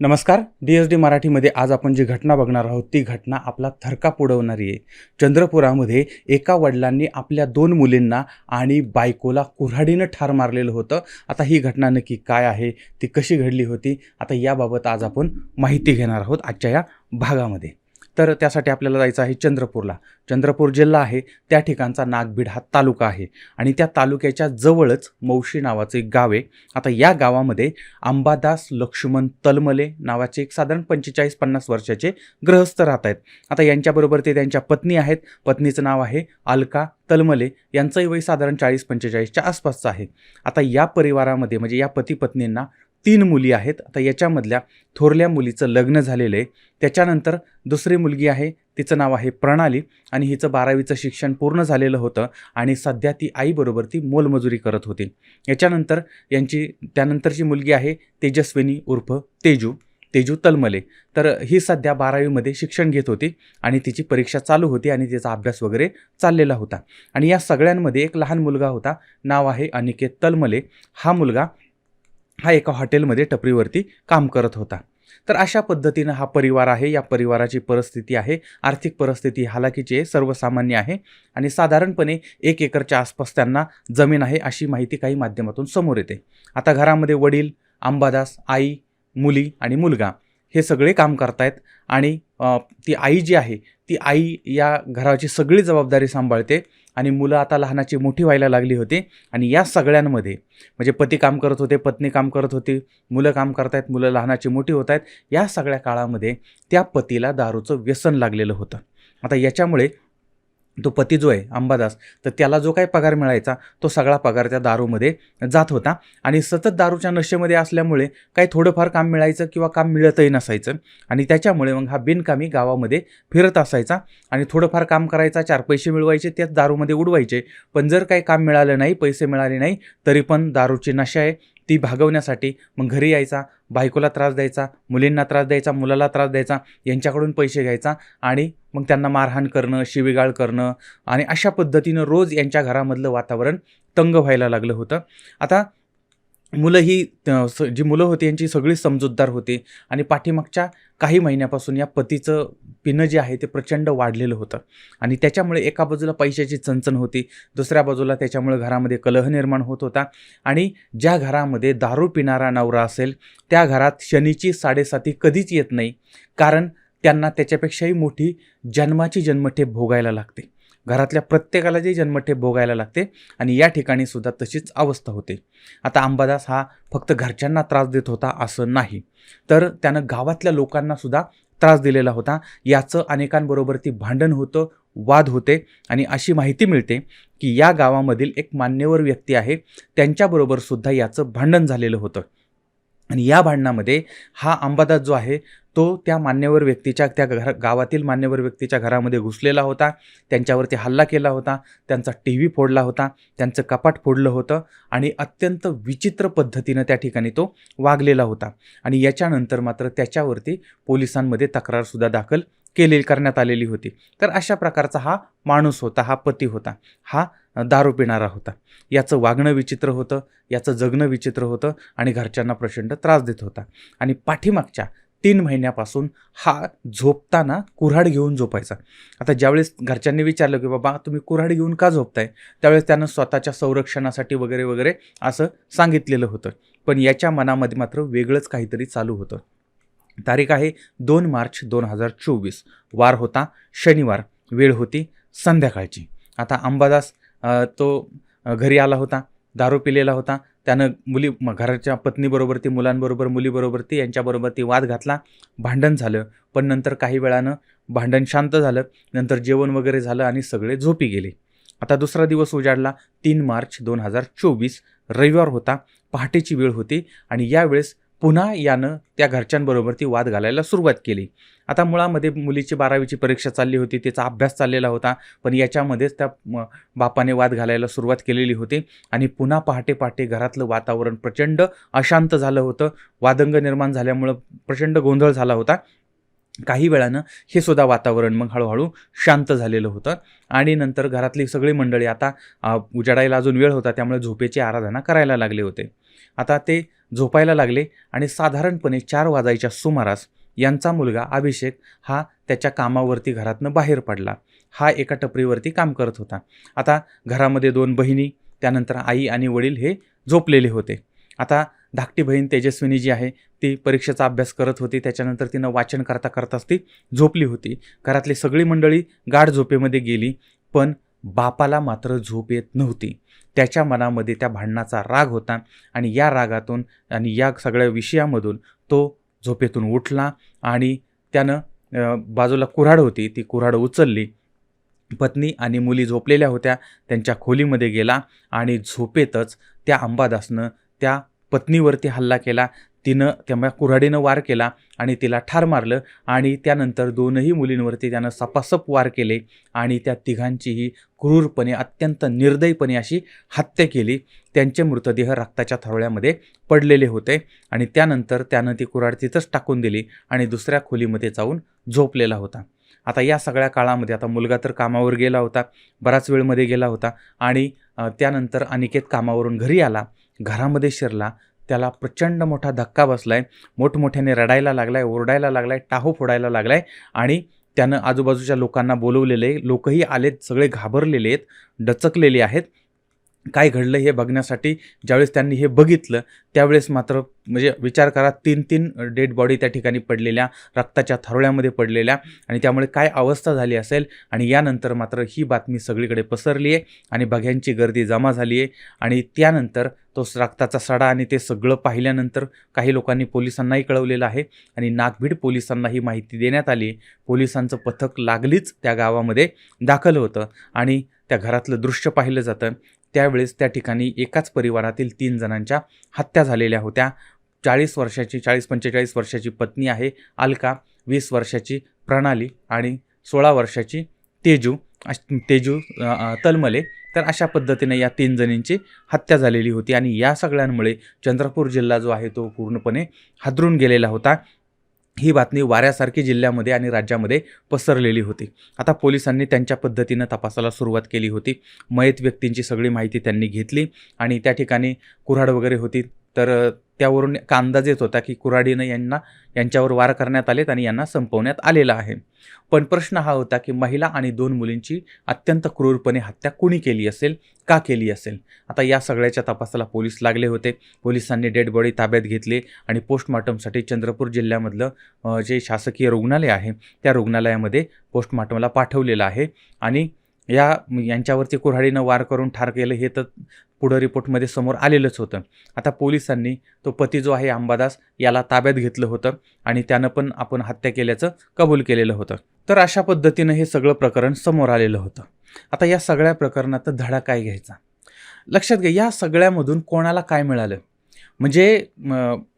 नमस्कार D S D मराठीमध्ये आज आपण जी घटना बघणार आहोत ती घटना आपला थरका पुडवणारी आहे. चंद्रपुरामध्ये एका वडिलांनी आपल्या दोन मुलींना आणि बायकोला कुऱ्हाडीनं ठार मारलेलं होतं. आता ही घटना नक्की काय आहे ती कशी घडली होती? आता याबाबत आज आपण माहिती घेणार आहोत आजच्या या भागामध्ये. तर त्यासाठी आपल्याला जायचं आहे चंद्रपूरला. चंद्रपूर जिल्हा आहे त्या ठिकाणचा नागबीड हा तालुका आहे. आणि त्या तालुक्याच्या जवळच मौशी नावाचं एक गाव आहे. आता या गावामध्ये अंबादास लक्ष्मण तलमले नावाचे एक साधारण पंचेचाळीस पन्नास वर्षाचे गृहस्थ राहत आहेत. आता यांच्याबरोबर ते त्यांच्या पत्नी आहेत. पत्नीचं नाव आहे अलका तलमले. यांचंही वय साधारण चाळीस पंचेचाळीसच्या आसपासचं आहे. आता या परिवारामध्ये म्हणजे या पती पत्नींना तीन मुली आहेत. आता याच्यामधल्या थोरल्या मुलीचं लग्न झालेलं आहे. त्याच्यानंतर दुसरी मुलगी आहे. तिचं नाव आहे प्रणाली आणि हिचं बारावीचं शिक्षण पूर्ण झालेलं होतं आणि सध्या ती आईबरोबर ती मोलमजुरी करत होती. याच्यानंतर यांची त्यानंतरची मुलगी आहे तेजस्विनी उर्फ तेजू तेजू तलमले. तर ही सध्या बारावीमध्ये शिक्षण घेत होती आणि तिची परीक्षा चालू होती आणि तिचा अभ्यास वगैरे चाललेला होता. आणि या सगळ्यांमध्ये एक लहान मुलगा होता. नाव आहे अनिकेत तलमले. हा मुलगा हा एका हॉटेलमध्ये टपरीवरती काम करत होता. तर अशा पद्धतीनं हा परिवार आहे या परिवाराची परिस्थिती आहे आर्थिक परिस्थिती हालाकीची आहे सर्वसामान्य आहे आणि साधारणपणे एक एकरच्या आसपास त्यांना जमीन आहे अशी माहिती काही माध्यमातून समोर येते. आता घरामध्ये वडील अंबादास आई मुली आणि मुलगा. हे सगळे काम करतायत आणि ती आई जी आहे ती आई या घराची सगळी जबाबदारी सांभाळते आणि मुलं आता लहानाची मोठी व्हायला लागली होती आणि या सगळ्यांमध्ये म्हणजे पती काम करत होते पत्नी काम करत होती मुलं काम करतायत मुलं लहानाची मोठी होत आहेत या सगळ्या काळामध्ये त्या पतीला दारूचं व्यसन लागलेलं होतं. आता याच्यामुळे तो पती जो आहे अंबादास तर त्याला जो काही पगार मिळायचा तो सगळा पगार त्या दारूमध्ये जात होता. आणि सतत दारूच्या नशेमध्ये असल्यामुळे काही थोडंफार काम मिळायचं किंवा काम मिळतही नसायचं. आणि त्याच्यामुळे मग हा बिनकामी गावामध्ये फिरत असायचा. आणि थोडंफार काम करायचा चार पैसे मिळवायचे त्याच दारूमध्ये उडवायचे. पण जर काही काम मिळालं नाही पैसे मिळाले नाही तरी पण दारूची नशा आहे. ती भागवण्यासाठी मग घरी यायचा बायकोला त्रास द्यायचा मुलींना त्रास द्यायचा मुलाला त्रास द्यायचा यांच्याकडून पैसे घ्यायचा आणि मग त्यांना मारहाण करणं शिवीगाळ करणं आणि अशा पद्धतीनं रोज यांच्या घरामधलं वातावरण तंग व्हायला लागलं होतं. आता मुलं ही स- जी मुलं होती यांची सगळी समजूतदार होती आणि पाठीमागच्या काही महिन्यापासून या पतीचं पिणं जे आहे ते प्रचंड वाढलेलं होतं. आणि त्याच्यामुळे एका बाजूला पैशाची चणचण होती दुसऱ्या बाजूला त्याच्यामुळे घरामध्ये कलह निर्माण होत होता. आणि ज्या घरामध्ये दारू पिणारा नवरा असेल त्या घरात शनीची साडेसाती कधीच येत नाही कारण त्यांना त्याच्यापेक्षाही मोठी जन्माची जन्मठेप भोगायला लागते. घरातल्या प्रत्येकाला जी जन्मठेप भोगायला लागते आणि या ठिकाणी सुद्धा तशीच अवस्था होते. आता अंबादास हा फक्त घरच्यांना त्रास देत होता असं नाही. तर त्यानं गावातल्या लोकांना सुद्धा त्रास दिलेला होता. याचं अनेकांबरोबर ती भांडण होतं वाद होते आणि अशी माहिती मिळते की या गावामधील एक मान्यवर व्यक्ती आहे. त्यांच्याबरोबर सुद्धा याचं भांडण झालेलं होतं. आणि या भांडणामध्ये हा अंबादास जो आहे तो त्या मान्यवर व्यक्तीच्या त्या घर गावातील मान्यवर व्यक्तीच्या घरामध्ये घुसलेला होता. त्यांच्यावरती हल्ला केला होता. त्यांचा टी व्ही फोडला होता. त्यांचं कपाट फोडलं होतं आणि अत्यंत विचित्र पद्धतीनं त्या ठिकाणी तो वागलेला होता. आणि याच्यानंतर मात्र त्याच्यावरती पोलिसांमध्ये तक्रारसुद्धा दाखल केले करण्यात आलेली होती. तर अशा प्रकारचा हा माणूस होता हा पती होता. हा दारू पिणारा होता. याचं वागणं विचित्र होतं याचं जगणं विचित्र होतं आणि घरच्यांना प्रचंड त्रास देत होता. आणि पाठीमागच्या तीन महिन्यापासून हा झोपताना कुऱ्हाड घेऊन झोपायचा. आता ज्यावेळेस घरच्यांनी विचारलं की बाबा तुम्ही कुऱ्हाड घेऊन का झोपताय? त्यावेळेस त्यानं स्वतःच्या संरक्षणासाठी वगैरे वगैरे असं सांगितलेलं होतं. पण याच्या मनामध्ये मात्र वेगळंच काहीतरी चालू होतं. तारीख आहे दोन मार्च दोन हजार चोवीस. वार होता शनिवार. वेळ होती संध्याकाळची. आता अंबादास तो घरी आला होता दारू पिलेला होता त्यानं मुली घराच्या पत्नीबरोबर ती मुलांबरोबर मुलीबरोबर ती यांच्याबरोबर ती वाद घातला. भांडण झालं. पण नंतर काही वेळानं भांडण शांत झालं. नंतर जेवण वगैरे झालं आणि सगळे झोपी गेले. आता दुसरा दिवस उजाडला. तीन मार्च दोन हजार चोवीस. रविवार होता. पहाटेची वेळ होती. आणि यावेळेस पुन्हा यानं त्या घरच्यांबरोबर ती वाद घालायला सुरुवात केली. आता मुळामध्ये मुलीची बारावीची परीक्षा चालली होती तिचा अभ्यास चाललेला होता पण याच्यामध्येच त्या बापाने वाद घालायला सुरुवात केलेली होती आणि पुन्हा पहाटे पहाटे घरातलं वातावरण प्रचंड अशांत झालं होतं. वादंग निर्माण झाल्यामुळं प्रचंड गोंधळ झाला होता. काही वेळानं हे सुद्धा वातावरण मग हळूहळू शांत झालेलं होतं आणि नंतर घरातली सगळी मंडळी आता उजाडायला अजून वेळ होता त्यामुळे झोपेची आराधना करायला लागले होते. आता ते झोपायला लागले आणि साधारणपणे चार वाजायच्या सुमारास यांचा मुलगा अभिषेक हा त्याच्या कामावरती घरातनं बाहेर पडला. हा एका टपरीवरती काम करत होता. आता घरामध्ये दोन बहिणी त्यानंतर आई आणि वडील हे झोपलेले होते. आता धाकटी बहीण तेजस्विनी जी आहे ती परीक्षेचा अभ्यास करत होती. त्याच्यानंतर तिनं वाचन करता करताच ती झोपली होती. घरातली सगळी मंडळी गाढ झोपेमध्ये गेली पण बापाला मात्र झोप येत नव्हती. त्याच्या मनामध्ये त्या भांडणाचा राग होता आणि या रागातून आणि या सगळ्या विषयामधून तो झोपेतून उठला आणि त्यानं बाजूला कुऱ्हाड होती. ती कुऱ्हाड उचलली. पत्नी आणि मुली झोपलेल्या होत्या. त्यांच्या खोलीमध्ये गेला आणि झोपेतच त्या अंबादासनं त्या पत्नीवरती हल्ला केला. तिनं त्या कुऱ्हाडीनं वार केला आणि तिला ठार मारलं आणि त्यानंतर दोनही मुलींवरती त्यानं सपासप वार केले आणि त्या तिघांचीही क्रूरपणे अत्यंत निर्दयीपणे अशी हत्या केली. त्यांचे मृतदेह रक्ताच्या थरोळ्यामध्ये पडलेले होते आणि त्यानंतर त्यानं ती कुऱ्हाड तिथंच टाकून दिली आणि दुसऱ्या खोलीमध्ये जाऊन झोपलेला होता. आता या सगळ्या काळामध्ये आता मुलगा तर कामावर गेला होता बराच वेळमध्ये गेला होता आणि त्यानंतर अनिकेत कामावरून घरी आला घरामध्ये शिरला त्याला प्रचंड मोठा धक्का बसला आहे मोठमोठ्याने रडायला लागलाय ओरडायला लागलाय टाहो फोडायला लागलाय आणि त्यानं आजूबाजूच्या लोकांना बोलवलेलं आहे लोकही आलेत सगळे घाबरलेले आहेत डचकलेले आहेत. काय घडलं हे बघण्यासाठी ज्यावेळेस त्यांनी हे बघितलं त्यावेळेस मात्र म्हणजे विचार करा तीन तीन डेड बॉडी त्या ठिकाणी पडलेल्या रक्ताच्या थरोळ्यामध्ये पडलेल्या आणि त्यामुळे काय अवस्था झाली असेल आणि यानंतर मात्र ही बातमी सगळीकडे पसरली आहे आणि बघ्यांची गर्दी जमा झाली आहे आणि त्यानंतर तो रक्ताचा सडा आणि ते सगळं पाहिल्यानंतर काही लोकांनी पोलिसांनाही कळवलेलं आहे आणि नागभीड पोलिसांना ही माहिती देण्यात आली पोलिसांचं पथक लागलीच त्या गावामध्ये दाखल होतं आणि त्या घरातलं दृश्य पाहिलं जातं. त्यावेळेस त्या ठिकाणी एकाच परिवारातील तीन जणांच्या हत्या झालेल्या होत्या. चाळीस वर्षाची चाळीस पंचेचाळीस वर्षाची पत्नी आहे अलका वीस वर्षाची प्रणाली आणि सोळा वर्षाची तेजू अश- तेजू तलमले. तर अशा पद्धतीने या तीन जणींची हत्या झालेली होती आणि या सगळ्यांमुळे चंद्रपूर जिल्हा जो आहे तो पूर्णपणे हादरून गेलेला होता. ही बातमी वाऱ्यासारखी जिल्ह्यामध्ये आणि राज्यामध्ये पसरलेली होती. आता पोलिसांनी त्यांच्या पद्धतीनं तपासाला सुरुवात केली होती. मयत व्यक्तींची सगळी माहिती त्यांनी घेतली आणि त्या ठिकाणी कुऱ्हाड वगैरे होती. तर त्यावरून एक अंदाज येत होता की कुऱ्हाडीनं यांना यांच्यावर वार करण्यात आलेत आणि यांना संपवण्यात आलेला आहे. पण प्रश्न हा होता की महिला आणि दोन मुलींची अत्यंत क्रूरपणे हत्या कुणी केली असेल का केली असेल? आता या सगळ्याच्या तपासाला पोलीस लागले होते. पोलिसांनी डेड बॉडी ताब्यात घेतली आणि पोस्टमॉर्टमसाठी चंद्रपूर जिल्ह्यामधलं जे शासकीय रुग्णालय आहे त्या रुग्णालयामध्ये पोस्टमॉर्टमला पाठवलेलं आहे आणि या यांच्यावरती कुऱ्हाडीनं वार करून ठार केलं हे तर पुढं रिपोर्टमध्ये समोर आलेलंच होतं. आता पोलिसांनी तो पती जो आहे अंबादास याला ताब्यात घेतलं होतं आणि त्यानं पण आपण हत्या केल्याचं कबूल केलेलं होतं. तर अशा पद्धतीनं हे सगळं प्रकरण समोर आलेलं होतं. आता या सगळ्या प्रकरणात धडा काय घ्यायचा? लक्षात घ्या या सगळ्यामधून कोणाला काय मिळालं? म्हणजे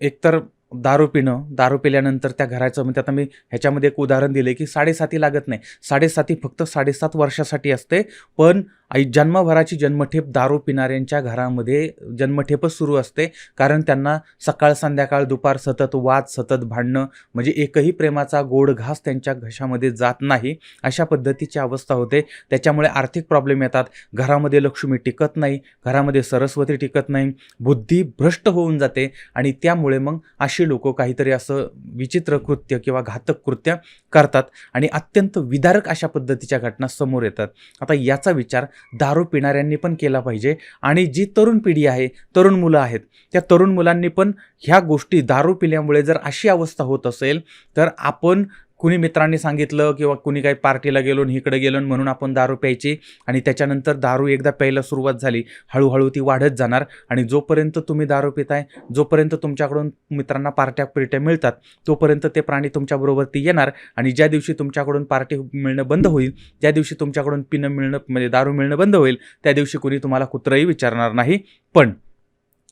एकतर दारू पिणं दारू पिल्यानंतर त्या घराचं म्हणजे आता मी ह्याच्यामध्ये एक उदाहरण दिले की साडेसाती लागत नाही. साडेसाती फक्त साडेसात वर्षासाठी असते पण आई जन्मभराची जन्मठेप दारू पिणाऱ्यांच्या घरामध्ये जन्मठेपच सुरू असते. कारण त्यांना सकाळ संध्याकाळ दुपार सतत वाद सतत भांडणं म्हणजे एकही प्रेमाचा गोड घास त्यांच्या घशामध्ये जात नाही अशा पद्धतीची अवस्था होते. त्याच्यामुळे आर्थिक प्रॉब्लेम येतात. घरामध्ये लक्ष्मी टिकत नाही घरामध्ये सरस्वती टिकत नाही बुद्धी भ्रष्ट होऊन जाते आणि त्यामुळे मग अशी लोक काहीतरी असं विचित्र कृत्य किंवा घातक कृत्य करतात आणि अत्यंत विदारक अशा पद्धतीच्या घटना समोर येतात. आता याचा विचार दारू पिणाऱ्यांनी पण केला पाहिजे. आणि जी तरुण पिढी आहे तरुण मुलं आहेत त्या तरुण मुलांनी पण ह्या गोष्टी दारू पिल्यामुळे जर अशी अवस्था होत असेल तर आपण कुणी मित्रांनी सांगितलं किंवा कुणी काही पार्टीला गेलो आणि इकडे गेलो म्हणून आपण दारू प्यायची आणि त्याच्यानंतर दारू एकदा प्यायला सुरुवात झाली हळूहळू ती वाढत जाणार आणि जोपर्यंत तुम्ही दारू पिताय जोपर्यंत तुमच्याकडून मित्रांना पार्ट्या पिरट्या मिळतात तोपर्यंत ते प्राणी तुमच्याबरोबर ती येणार आणि ज्या दिवशी तुमच्याकडून पार्टी मिळणं बंद होईल त्या दिवशी तुमच्याकडून पिणं मिळणं म्हणजे दारू मिळणं बंद होईल त्या दिवशी कुणी तुम्हाला कुत्रंही विचारणार नाही. पण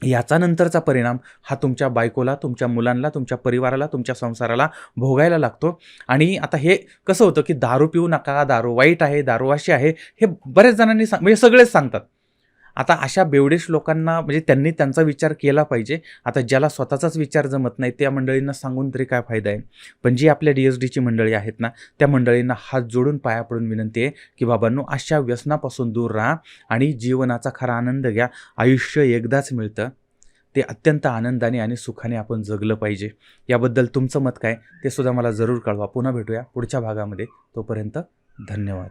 याचा नंतरचा परिणाम हा तुमच्या बायकोला तुमच्या मुलांना तुमच्या परिवाराला तुमच्या संसाराला भोगायला लागतो. आणि आता हे कसं होतं की दारू पिऊ नका दारू वाईट आहे दारू अशी आहे हे बऱ्याच जणांनी सांग म्हणजे सगळेच सांगतात. आता अशा बेवडेश लोकांना म्हणजे त्यांनी त्यांचा विचार केला पाहिजे. आता ज्याला स्वतःचाच विचार जमत नाही त्या मंडळींना सांगून तरी काय फायदा आहे? पण जी आपल्या डी एस डीची मंडळी आहेत ना त्या मंडळींना हात जोडून पाया पडून विनंती आहे की बाबांनो अशा व्यसनापासून दूर राहा आणि जीवनाचा खरा आनंद घ्या. आयुष्य एकदाच मिळतं. ते अत्यंत आनंदाने आणि सुखाने आपण जगलं पाहिजे. याबद्दल तुमचं मत काय? ते सुद्धा मला जरूर कळवा. पुन्हा भेटूया पुढच्या भागामध्ये. तोपर्यंत धन्यवाद.